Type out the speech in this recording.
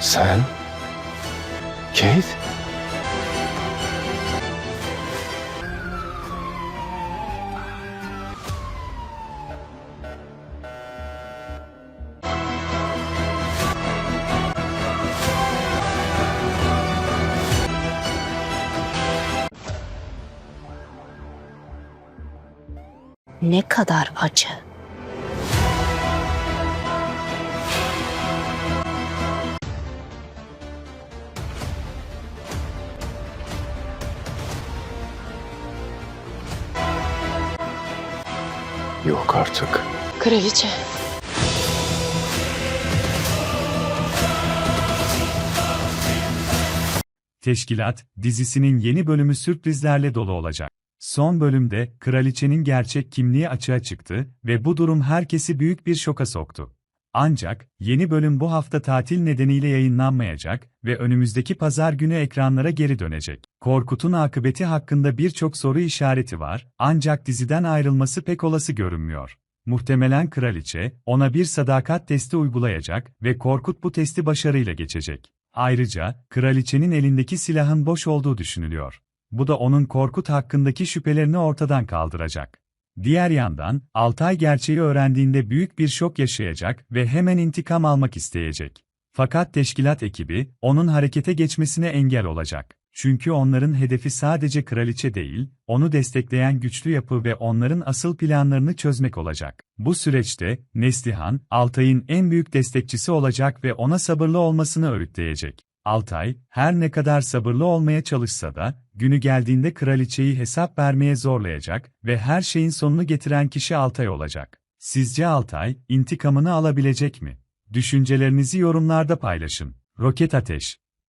Sen? Kate? Ne kadar acı. Yok artık. Kraliçe. Teşkilat, dizisinin yeni bölümü sürprizlerle dolu olacak. Son bölümde, kraliçenin gerçek kimliği açığa çıktı ve bu durum herkesi büyük bir şoka soktu. Ancak, yeni bölüm bu hafta tatil nedeniyle yayınlanmayacak ve önümüzdeki pazar günü ekranlara geri dönecek. Korkut'un akıbeti hakkında birçok soru işareti var, ancak diziden ayrılması pek olası görünmüyor. Muhtemelen kraliçe, ona bir sadakat testi uygulayacak ve Korkut bu testi başarıyla geçecek. Ayrıca, kraliçenin elindeki silahın boş olduğu düşünülüyor. Bu da onun Korkut hakkındaki şüphelerini ortadan kaldıracak. Diğer yandan, Altay gerçeği öğrendiğinde büyük bir şok yaşayacak ve hemen intikam almak isteyecek. Fakat teşkilat ekibi, onun harekete geçmesine engel olacak. Çünkü onların hedefi sadece kraliçe değil, onu destekleyen güçlü yapı ve onların asıl planlarını çözmek olacak. Bu süreçte, Neslihan, Altay'ın en büyük destekçisi olacak ve ona sabırlı olmasını öğütleyecek. Altay, her ne kadar sabırlı olmaya çalışsa da, günü geldiğinde kraliçeyi hesap vermeye zorlayacak ve her şeyin sonunu getiren kişi Altay olacak. Sizce Altay, intikamını alabilecek mi? Düşüncelerinizi yorumlarda paylaşın. Roket Ateş